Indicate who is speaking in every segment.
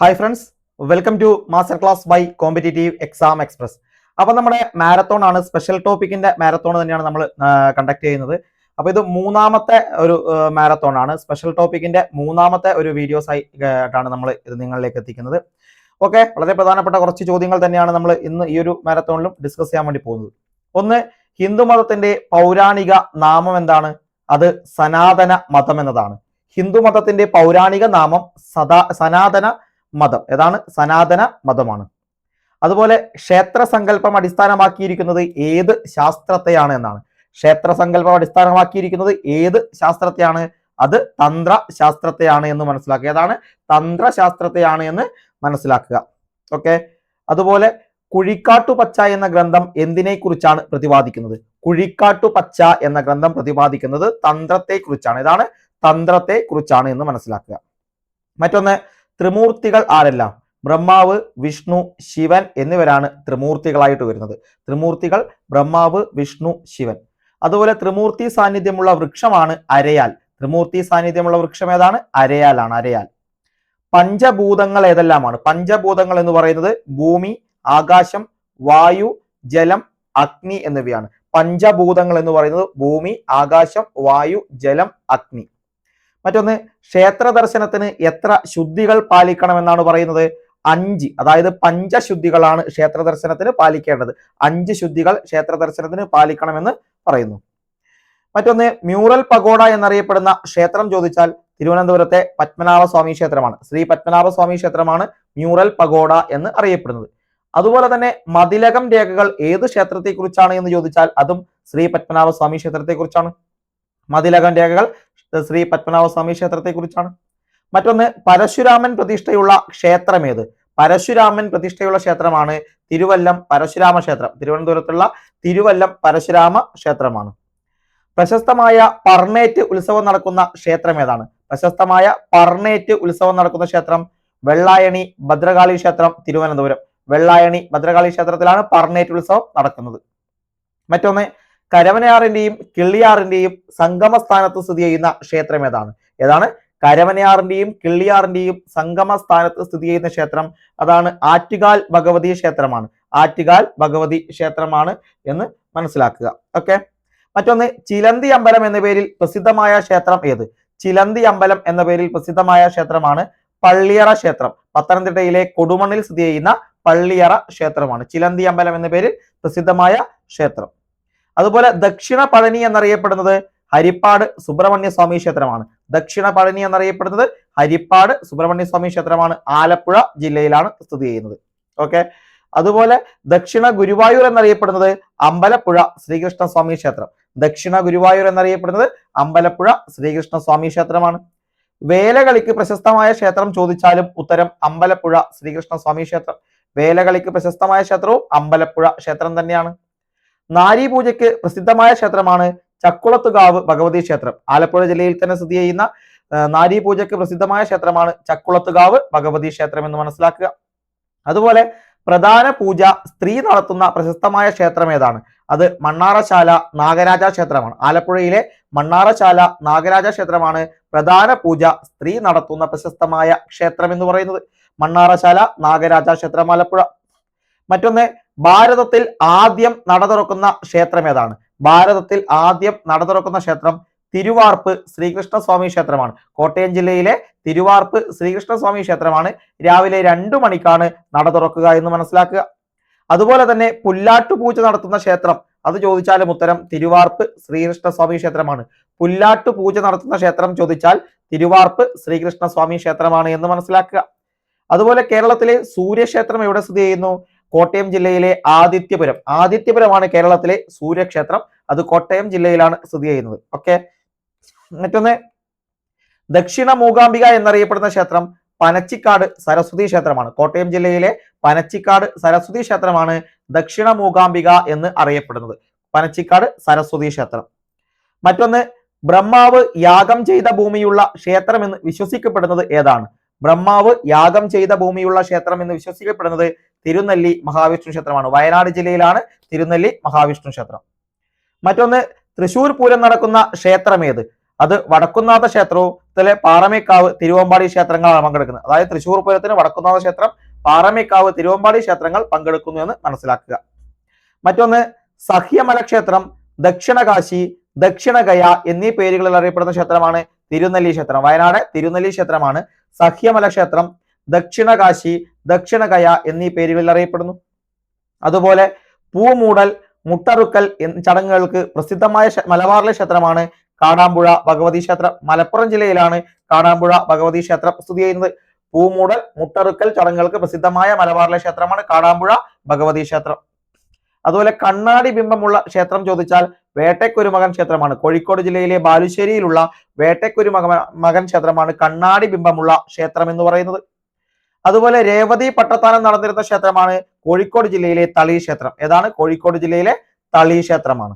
Speaker 1: Hi friends welcome to master class by competitive exam express അപ്പൊ നമ്മുടെ marathon ആണ് special ടോപ്പിക്കിന്റെ marathon തന്നെയാണ് നമ്മൾ കണ്ടക്ട് ചെയ്യുന്നത്. അപ്പൊ ഇത് മൂന്നാമത്തെ ഒരു മാരത്തോൺ ആണ്. സ്പെഷ്യൽ ടോപ്പിക്കിന്റെ മൂന്നാമത്തെ ഒരു വീഡിയോസ് ആയിട്ടാണ് നമ്മൾ ഇത് നിങ്ങളിലേക്ക് എത്തിക്കുന്നത്. ഓക്കെ വളരെ പ്രധാനപ്പെട്ട കുറച്ച് ചോദ്യങ്ങൾ തന്നെയാണ് നമ്മൾ ഇന്ന് ഈ ഒരു മാരത്തോണിലും ഡിസ്കസ് ചെയ്യാൻ വേണ്ടി പോകുന്നത്. ഒന്ന് ഹിന്ദു മതത്തിന്റെ പൗരാണിക നാമം എന്താണ്? അത് സനാതന മതം എന്നതാണ്. ഹിന്ദു മതത്തിന്റെ പൗരാണിക നാമം സദാ സനാതന മതം. ഏതാണ്? സനാതന മതമാണ്. അതുപോലെ ക്ഷേത്ര സങ്കല്പം അടിസ്ഥാനമാക്കിയിരിക്കുന്നത് ഏത് ശാസ്ത്രത്തെയാണ് എന്നാണ്. ക്ഷേത്ര സങ്കല്പം അടിസ്ഥാനമാക്കിയിരിക്കുന്നത് ഏത് ശാസ്ത്രത്തെയാണ്? അത് തന്ത്ര ശാസ്ത്രത്തെയാണ് എന്ന് മനസ്സിലാക്കുക. ഏതാണ്? തന്ത്ര ശാസ്ത്രത്തെയാണ് എന്ന് മനസ്സിലാക്കുക. ഓക്കെ? അതുപോലെ കുഴിക്കാട്ടു പച്ച എന്ന ഗ്രന്ഥം എന്തിനെ കുറിച്ചാണ് പ്രതിപാദിക്കുന്നത്? കുഴിക്കാട്ടു പച്ച എന്ന ഗ്രന്ഥം പ്രതിപാദിക്കുന്നത് തന്ത്രത്തെ കുറിച്ചാണ് ഇതാണ് തന്ത്രത്തെ കുറിച്ചാണ് എന്ന് മനസ്സിലാക്കുക. മറ്റൊന്ന് ത്രിമൂർത്തികൾ ആരെല്ലാം? ബ്രഹ്മാവ് വിഷ്ണു ശിവൻ എന്നിവരാണ് ത്രിമൂർത്തികളായിട്ട് വരുന്നത്. ത്രിമൂർത്തികൾ ബ്രഹ്മാവ് വിഷ്ണു ശിവൻ. അതുപോലെ ത്രിമൂർത്തി സാന്നിധ്യമുള്ള വൃക്ഷമാണ് അരയാൽ. ത്രിമൂർത്തി സാന്നിധ്യമുള്ള വൃക്ഷം ഏതാണ്? അരയാലാണ് അരയാൽ. പഞ്ചഭൂതങ്ങൾ ഏതെല്ലാമാണ്? പഞ്ചഭൂതങ്ങൾ എന്ന് പറയുന്നത് ഭൂമി ആകാശം വായു ജലം അഗ്നി എന്നിവയാണ്. പഞ്ചഭൂതങ്ങൾ എന്ന് പറയുന്നത് ഭൂമി ആകാശം വായു ജലം അഗ്നി. മറ്റൊന്ന് ക്ഷേത്ര ദർശനത്തിന് എത്ര ശുദ്ധികൾ പാലിക്കണമെന്നാണ് പറയുന്നത്? അഞ്ച്. അതായത് പഞ്ചശുദ്ധികളാണ് ക്ഷേത്ര ദർശനത്തിന് പാലിക്കേണ്ടത്. അഞ്ച് ശുദ്ധികൾ ക്ഷേത്ര ദർശനത്തിന് പാലിക്കണമെന്ന് പറയുന്നു. മറ്റൊന്ന് മ്യൂറൽ പഗോഡ എന്നറിയപ്പെടുന്ന ക്ഷേത്രം ചോദിച്ചാൽ തിരുവനന്തപുരത്തെ പത്മനാഭസ്വാമി ക്ഷേത്രമാണ്. ശ്രീ പത്മനാഭസ്വാമി ക്ഷേത്രമാണ് മ്യൂറൽ പഗോഡ എന്ന് അറിയപ്പെടുന്നത്. അതുപോലെ തന്നെ മതിലകം രേഖകൾ ഏത് ക്ഷേത്രത്തെ കുറിച്ചാണ് എന്ന് ചോദിച്ചാൽ അതും ശ്രീ പത്മനാഭസ്വാമി ക്ഷേത്രത്തെക്കുറിച്ചാണ്. ക്ഷേത്രത്തെ കുറിച്ചാണ് മതിലകം രേഖകൾ ശ്രീ പത്മനാഭസ്വാമി ക്ഷേത്രത്തെ കുറിച്ചാണ് മറ്റൊന്ന് പരശുരാമൻ പ്രതിഷ്ഠയുള്ള ക്ഷേത്രം ഏത്? പരശുരാമൻ പ്രതിഷ്ഠയുള്ള ക്ഷേത്രമാണ് തിരുവല്ലം പരശുരാമ ക്ഷേത്രം. തിരുവനന്തപുരത്തുള്ള തിരുവല്ലം പരശുരാമ ക്ഷേത്രമാണ്. പ്രശസ്തമായ പർണേറ്റ് ഉത്സവം നടക്കുന്ന ക്ഷേത്രം ഏതാണ്? പ്രശസ്തമായ പർണേറ്റ് ഉത്സവം നടക്കുന്ന ക്ഷേത്രം വെള്ളായണി ഭദ്രകാളി ക്ഷേത്രം തിരുവനന്തപുരം. വെള്ളായണി ഭദ്രകാളി ക്ഷേത്രത്തിലാണ് പർണേറ്റ് ഉത്സവം നടക്കുന്നത്. മറ്റൊന്ന് കരവനയാറിന്റെയും കിള്ളിയാറിന്റെയും സംഗമ സ്ഥാനത്ത് സ്ഥിതി ചെയ്യുന്ന ക്ഷേത്രം ഏതാണ്? ഏതാണ്? കരവനയാറിന്റെയും കിള്ളിയാറിന്റെയും സംഗമ സ്ഥാനത്ത് സ്ഥിതി ചെയ്യുന്ന ക്ഷേത്രം അതാണ് ആറ്റുകാൽ ഭഗവതി ക്ഷേത്രമാണ്. ആറ്റുകാൽ ഭഗവതി ക്ഷേത്രമാണ് എന്ന് മനസ്സിലാക്കുക. ഓക്കെ? മറ്റൊന്ന് ചിലന്തി അമ്പലം എന്ന പേരിൽ പ്രസിദ്ധമായ ക്ഷേത്രം ഏത്? ചിലന്തി അമ്പലം എന്ന പേരിൽ പ്രസിദ്ധമായ ക്ഷേത്രമാണ് പള്ളിയറ ക്ഷേത്രം. പത്തനംതിട്ടയിലെ കൊടുമണ്ണിൽ സ്ഥിതി ചെയ്യുന്ന പള്ളിയറ ക്ഷേത്രമാണ്. ചിലന്തി അമ്പലം എന്ന പേരിൽ പ്രസിദ്ധമായ ക്ഷേത്രം. അതുപോലെ ദക്ഷിണ പഴനി എന്നറിയപ്പെടുന്നത് ഹരിപ്പാട് സുബ്രഹ്മണ്യ സ്വാമി ക്ഷേത്രമാണ്. ദക്ഷിണ പഴനി എന്നറിയപ്പെടുന്നത് ഹരിപ്പാട് സുബ്രഹ്മണ്യ സ്വാമി ക്ഷേത്രമാണ്. ആലപ്പുഴ ജില്ലയിലാണ് സ്ഥിതി ചെയ്യുന്നത്. ഓക്കെ? അതുപോലെ ദക്ഷിണ ഗുരുവായൂർ എന്നറിയപ്പെടുന്നത് അമ്പലപ്പുഴ ശ്രീകൃഷ്ണ സ്വാമി ക്ഷേത്രം. ദക്ഷിണ ഗുരുവായൂർ എന്നറിയപ്പെടുന്നത് അമ്പലപ്പുഴ ശ്രീകൃഷ്ണ സ്വാമി ക്ഷേത്രമാണ്. വേലകളിക്ക് പ്രശസ്തമായ ക്ഷേത്രം ചോദിച്ചാലും ഉത്തരം അമ്പലപ്പുഴ ശ്രീകൃഷ്ണ സ്വാമി ക്ഷേത്രം. വേലകളിക്ക് പ്രശസ്തമായ ക്ഷേത്രവും അമ്പലപ്പുഴ ക്ഷേത്രം തന്നെയാണ്. നാരി പൂജയ്ക്ക് പ്രസിദ്ധമായ ക്ഷേത്രമാണ് ചക്കുളത്തുകാവ് ഭഗവതി ക്ഷേത്രം. ആലപ്പുഴ ജില്ലയിൽ തന്നെ സ്ഥിതി ചെയ്യുന്ന നാരി പൂജയ്ക്ക് പ്രസിദ്ധമായ ക്ഷേത്രമാണ് ചക്കുളത്തുകാവ് ഭഗവതി ക്ഷേത്രം എന്ന് മനസ്സിലാക്കുക. അതുപോലെ പ്രധാന പൂജ സ്ത്രീ നടത്തുന്ന പ്രശസ്തമായ ക്ഷേത്രം ഏതാണ്? അത് മണ്ണാറശാല നാഗരാജ ക്ഷേത്രമാണ്. ആലപ്പുഴയിലെ മണ്ണാറശാല നാഗരാജ ക്ഷേത്രമാണ് പ്രധാന പൂജ സ്ത്രീ നടത്തുന്ന പ്രശസ്തമായ ക്ഷേത്രം എന്ന് പറയുന്നത്. മണ്ണാറശാല നാഗരാജ ക്ഷേത്രം ആലപ്പുഴ. മറ്റൊന്ന് ഭാരതത്തിൽ ആദ്യം നട തുറക്കുന്ന ക്ഷേത്രം ഏതാണ്? ഭാരതത്തിൽ ആദ്യം നട തുറക്കുന്ന ക്ഷേത്രം തിരുവാർപ്പ് ശ്രീകൃഷ്ണസ്വാമി ക്ഷേത്രമാണ്. കോട്ടയം ജില്ലയിലെ തിരുവാർപ്പ് ശ്രീകൃഷ്ണസ്വാമി ക്ഷേത്രമാണ്. രാവിലെ രണ്ടു മണിക്കാണ് നട തുറക്കുക എന്ന് മനസ്സിലാക്കുക. അതുപോലെ തന്നെ പുല്ലാട്ടുപൂജ നടത്തുന്ന ക്ഷേത്രം അത് ചോദിച്ചാലും ഉത്തരം തിരുവാർപ്പ് ശ്രീകൃഷ്ണസ്വാമി ക്ഷേത്രമാണ്. പുല്ലാട്ടു പൂജ നടത്തുന്ന ക്ഷേത്രം ചോദിച്ചാൽ തിരുവാർപ്പ് ശ്രീകൃഷ്ണസ്വാമി ക്ഷേത്രമാണ് എന്ന് മനസ്സിലാക്കുക. അതുപോലെ കേരളത്തിലെ സൂര്യക്ഷേത്രം എവിടെ സ്ഥിതി ചെയ്യുന്നു? കോട്ടയം ജില്ലയിലെ ആദിത്യപുരം. ആദിത്യപുരമാണ് കേരളത്തിലെ സൂര്യക്ഷേത്രം. അത് കോട്ടയം ജില്ലയിലാണ് സ്ഥിതി ചെയ്യുന്നത്. ഓക്കെ? മറ്റൊന്ന് ദക്ഷിണ മൂകാംബിക എന്നറിയപ്പെടുന്ന ക്ഷേത്രം പനച്ചിക്കാട് സരസ്വതി ക്ഷേത്രമാണ്. കോട്ടയം ജില്ലയിലെ പനച്ചിക്കാട് സരസ്വതി ക്ഷേത്രമാണ് ദക്ഷിണ മൂകാംബിക എന്ന് അറിയപ്പെടുന്നത്. പനച്ചിക്കാട് സരസ്വതി ക്ഷേത്രം. മറ്റൊന്ന് ബ്രഹ്മാവ് യാഗം ചെയ്ത ഭൂമിയുള്ള ക്ഷേത്രം എന്ന് വിശ്വസിക്കപ്പെടുന്നത് ഏതാണ്? ബ്രഹ്മാവ് യാഗം ചെയ്ത ഭൂമിയുള്ള ക്ഷേത്രം എന്ന് വിശ്വസിക്കപ്പെടുന്നത് തിരുനെല്ലി മഹാവിഷ്ണു ക്ഷേത്രമാണ്. വയനാട് ജില്ലയിലാണ് തിരുനെല്ലി മഹാവിഷ്ണു ക്ഷേത്രം. മറ്റൊന്ന് തൃശൂർ പൂരം നടക്കുന്ന ക്ഷേത്രം ഏത്? അത് വടക്കുന്നാഥ ക്ഷേത്രത്തിലെ പാറമേക്കാവ് തിരുവമ്പാടി ക്ഷേത്രങ്ങളാണ് പങ്കെടുക്കുന്നത്. അതായത് തൃശൂർ പൂരത്തിന് വടക്കുന്നാഥ ക്ഷേത്രം പാറമേക്കാവ് തിരുവമ്പാടി ക്ഷേത്രങ്ങൾ പങ്കെടുക്കുന്നു എന്ന് മനസ്സിലാക്കുക. മറ്റൊന്ന് സഹ്യമല ക്ഷേത്രം ദക്ഷിണകാശി ദക്ഷിണഗയ എന്നീ പേരുകളിൽ അറിയപ്പെടുന്ന ക്ഷേത്രമാണ് തിരുനെല്ലി ക്ഷേത്രം. വയനാട് തിരുനെല്ലി ക്ഷേത്രമാണ് സഹ്യമല ക്ഷേത്രം. ദക്ഷിണകാശി ദക്ഷിണഗയ എന്നീ പേരുകളിൽ അറിയപ്പെടുന്നു. അതുപോലെ പൂമൂടൽ മുട്ടറുക്കൽ ചടങ്ങുകൾക്ക് പ്രസിദ്ധമായ മലബാറിലെ ക്ഷേത്രമാണ് കാടാമ്പുഴ ഭഗവതി ക്ഷേത്രം. മലപ്പുറം ജില്ലയിലാണ് കാടാമ്പുഴ ഭഗവതി ക്ഷേത്രം സ്ഥിതി ചെയ്യുന്നത്. പൂമൂടൽ മുട്ടറുക്കൽ ചടങ്ങുകൾക്ക് പ്രസിദ്ധമായ മലബാറിലെ ക്ഷേത്രമാണ് കാടാമ്പുഴ ഭഗവതി ക്ഷേത്രം. അതുപോലെ കണ്ണാടി ബിംബമുള്ള ക്ഷേത്രം ചോദിച്ചാൽ വേട്ടക്കുരുമകൻ ക്ഷേത്രമാണ്. കോഴിക്കോട് ജില്ലയിലെ ബാലുശ്ശേരിയിലുള്ള വേട്ടക്കുരുമകൻ മകൻ ക്ഷേത്രമാണ് കണ്ണാടി ബിംബമുള്ള ക്ഷേത്രം എന്ന് പറയുന്നത്. അതുപോലെ രേവതി പട്ടത്താനം നടന്നിരുന്ന ക്ഷേത്രമാണ് കോഴിക്കോട് ജില്ലയിലെ തളി ക്ഷേത്രം. ഏതാണ്? കോഴിക്കോട് ജില്ലയിലെ തളി ക്ഷേത്രമാണ്.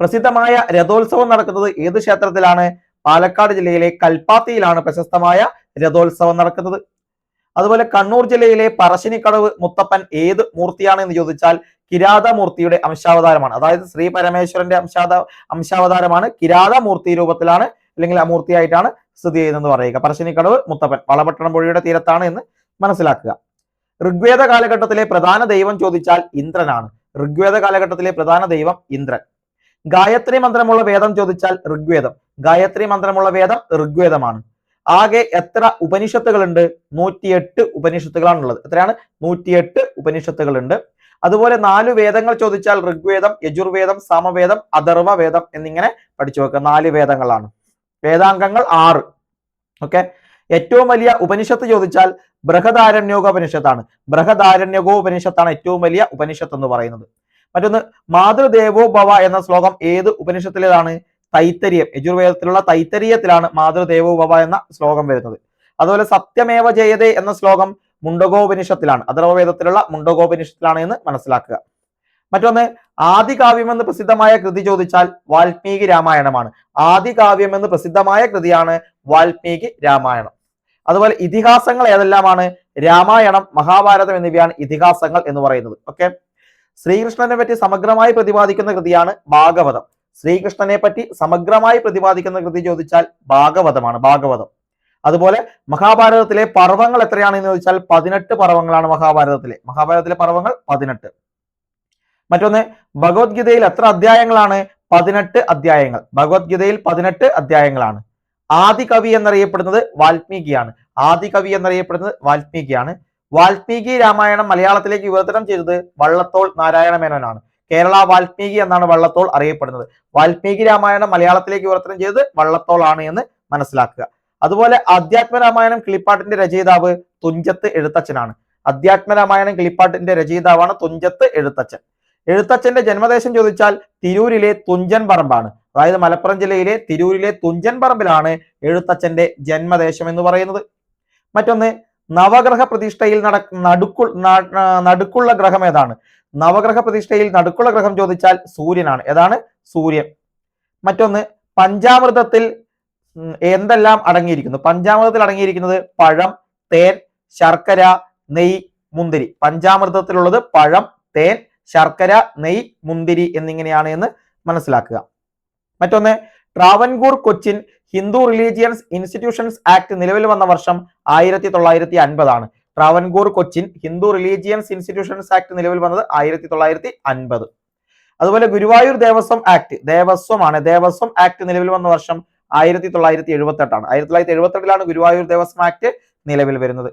Speaker 1: പ്രസിദ്ധമായ രഥോത്സവം നടക്കുന്നത് ഏത് ക്ഷേത്രത്തിലാണ്? പാലക്കാട് ജില്ലയിലെ കൽപ്പാത്തിയിലാണ് പ്രശസ്തമായ രഥോത്സവം നടക്കുന്നത്. അതുപോലെ കണ്ണൂർ ജില്ലയിലെ പറശ്ശിനിക്കടവ് മുത്തപ്പൻ ഏത് മൂർത്തിയാണ് എന്ന് ചോദിച്ചാൽ കിരാതമൂർത്തിയുടെ അംശാവതാരമാണ്. അതായത് ശ്രീ പരമേശ്വരന്റെ അംശാത അംശാവതാരമാണ് കിരാതമൂർത്തി രൂപത്തിലാണ് അല്ലെങ്കിൽ അമൂർത്തിയായിട്ടാണ് സ്ഥിതി ചെയ്യുന്നതെന്ന് പറയുക. പറശ്ശിനിക്കടവ് മുത്തപ്പൻ വളപട്ടണം പുഴയുടെ തീരത്താണ് എന്ന് മനസ്സിലാക്കുക. ഋഗ്വേദ കാലഘട്ടത്തിലെ പ്രധാന ദൈവം ചോദിച്ചാൽ ഇന്ദ്രനാണ്. ഋഗ്വേദ കാലഘട്ടത്തിലെ പ്രധാന ദൈവം ഇന്ദ്രൻ. ഗായത്രി മന്ത്രമുള്ള വേദം ചോദിച്ചാൽ ഋഗ്വേദം. ഗായത്രി മന്ത്രമുള്ള വേദം ഋഗ്വേദമാണ്. ആകെ എത്ര ഉപനിഷത്തുകളുണ്ട്? നൂറ്റിയെട്ട് ഉപനിഷത്തുകളാണുള്ളത്. എത്രയാണ്? നൂറ്റിയെട്ട് ഉപനിഷത്തുകളുണ്ട്. അതുപോലെ നാല് വേദങ്ങൾ ചോദിച്ചാൽ ഋഗ്വേദം യജുർവേദം സാമവേദം അഥർവ വേദം എന്നിങ്ങനെ പഠിച്ചു വെക്കുക. നാല് വേദങ്ങളാണ്. വേദാംഗങ്ങൾ ആറ്. ഓക്കെ? ഏറ്റവും വലിയ ഉപനിഷത്ത് ചോദിച്ചാൽ ബൃഹദാരണ്യോഗ ഉപനിഷത്താണ് ബൃഹദാരണ്യകോ ഉപനിഷത്താണ് ഏറ്റവും വലിയ ഉപനിഷത്ത് എന്ന് പറയുന്നത്. മറ്റൊന്ന് മാതൃദേവോ ഭവ എന്ന ശ്ലോകം ഏത് ഉപനിഷത്തിലേതാണ്? തൈത്തരിയം. യജുർവേദത്തിലുള്ള തൈത്തരീയത്തിലാണ് മാതൃദേവോ ഭവ എന്ന ശ്ലോകം വരുന്നത്. അതുപോലെ സത്യമേവ ജയതേ എന്ന ശ്ലോകം മുണ്ടകോപനിഷത്തിലാണ്. അഥർവവേദത്തിലുള്ള മുണ്ടകോപനിഷത്തിലാണ് എന്ന് മനസ്സിലാക്കുക. മറ്റൊന്ന് ആദികാവ്യം എന്ന് പ്രസിദ്ധമായ കൃതി ചോദിച്ചാൽ വാൽമീകി രാമായണമാണ്. ആദികാവ്യം എന്ന് പ്രസിദ്ധമായ കൃതിയാണ് വാൽമീകി രാമായണം. അതുപോലെ ഇതിഹാസങ്ങൾ ഏതെല്ലാമാണ്? രാമായണം മഹാഭാരതം എന്നിവയാണ് ഇതിഹാസങ്ങൾ എന്ന് പറയുന്നത്. ഓക്കെ ശ്രീകൃഷ്ണനെ പറ്റി സമഗ്രമായി പ്രതിപാദിക്കുന്ന കൃതിയാണ് ഭാഗവതം. ശ്രീകൃഷ്ണനെ പറ്റി സമഗ്രമായി പ്രതിപാദിക്കുന്ന കൃതി ചോദിച്ചാൽ ഭാഗവതമാണ് ഭാഗവതം. അതുപോലെ മഹാഭാരതത്തിലെ പർവങ്ങൾ എത്രയാണെന്ന് ചോദിച്ചാൽ പതിനെട്ട് പർവങ്ങളാണ് മഹാഭാരതത്തിലെ. മഹാഭാരതത്തിലെ പർവങ്ങൾ പതിനെട്ട്. മറ്റൊന്ന് ഭഗവത്ഗീതയിൽ എത്ര അധ്യായങ്ങളാണ്? പതിനെട്ട് അധ്യായങ്ങൾ. ഭഗവത്ഗീതയിൽ പതിനെട്ട് അധ്യായങ്ങളാണ്. ആദി കവി എന്നറിയപ്പെടുന്നത് വാൽമീകിയാണ്. ആദി കവി എന്നറിയപ്പെടുന്നത് വാൽമീകിയാണ്. വാൽമീകി രാമായണം മലയാളത്തിലേക്ക് വിവർത്തനം ചെയ്തത് വള്ളത്തോൾ നാരായണ മേനോനാണ്. കേരള വാൽമീകി എന്നാണ് വള്ളത്തോൾ അറിയപ്പെടുന്നത്. വാൽമീകി രാമായണം മലയാളത്തിലേക്ക് വിവർത്തനം ചെയ്തത് വള്ളത്തോൾ ആണ് എന്ന് മനസ്സിലാക്കുക. അതുപോലെ അധ്യാത്മ രാമായണം കിളിപ്പാട്ടിന്റെ രചയിതാവ് തുഞ്ചത്ത് എഴുത്തച്ഛനാണ്. അധ്യാത്മ രാമായണം കിളിപ്പാട്ടിന്റെ രചയിതാവാണ് തുഞ്ചത്ത് എഴുത്തച്ഛൻ. എഴുത്തച്ഛന്റെ ജന്മദേശം ചോദിച്ചാൽ തിരൂരിലെ തുഞ്ചൻ പറമ്പാണ്. അതായത് മലപ്പുറം ജില്ലയിലെ തിരൂരിലെ തുഞ്ചൻ പറമ്പിലാണ് എഴുത്തച്ഛന്റെ ജന്മദേശം എന്ന് പറയുന്നത്. മറ്റൊന്ന് നവഗ്രഹ പ്രതിഷ്ഠയിൽ നട നടുക്കു നടുക്കുള്ള ഗ്രഹം ഏതാണ്? നവഗ്രഹ പ്രതിഷ്ഠയിൽ നടുക്കുള്ള ഗ്രഹം ചോദിച്ചാൽ സൂര്യനാണ്. ഏതാണ്? സൂര്യൻ. മറ്റൊന്ന് പഞ്ചാമൃതത്തിൽ എന്തെല്ലാം അടങ്ങിയിരിക്കുന്നു? പഞ്ചാമൃതത്തിൽ അടങ്ങിയിരിക്കുന്നത് പഴം തേൻ ശർക്കര നെയ് മുന്തിരി. പഞ്ചാമൃതത്തിലുള്ളത് പഴം തേൻ ശർക്കര നെയ് മുന്തിരി എന്നിങ്ങനെയാണ് എന്ന് മനസ്സിലാക്കുക. മറ്റൊന്ന് Travancore Cochin Hindu religions institutions act നിലവിൽ വന്ന വർഷം ആയിരത്തി തൊള്ളായിരത്തി അൻപതാണ് Travancore Cochin Hindu religions institutions act നിലവിൽ വന്നത് ആയിരത്തി തൊള്ളായിരത്തി അൻപത് അതുപോലെ ഗുരുവായൂർ ദേവസ്വം ആക്ട് ദേവസ്വമാണ് ദേവസ്വം ആക്ട് നിലവിൽ വന്ന വർഷം ആയിരത്തി തൊള്ളായിരത്തി എഴുപത്തി എട്ടാണ് ആയിരത്തി തൊള്ളായിരത്തി എഴുപത്തി എട്ടിലാണ് ഗുരുവായൂർ ദേവസ്വം ആക്ട് നിലവിൽ വരുന്നത്.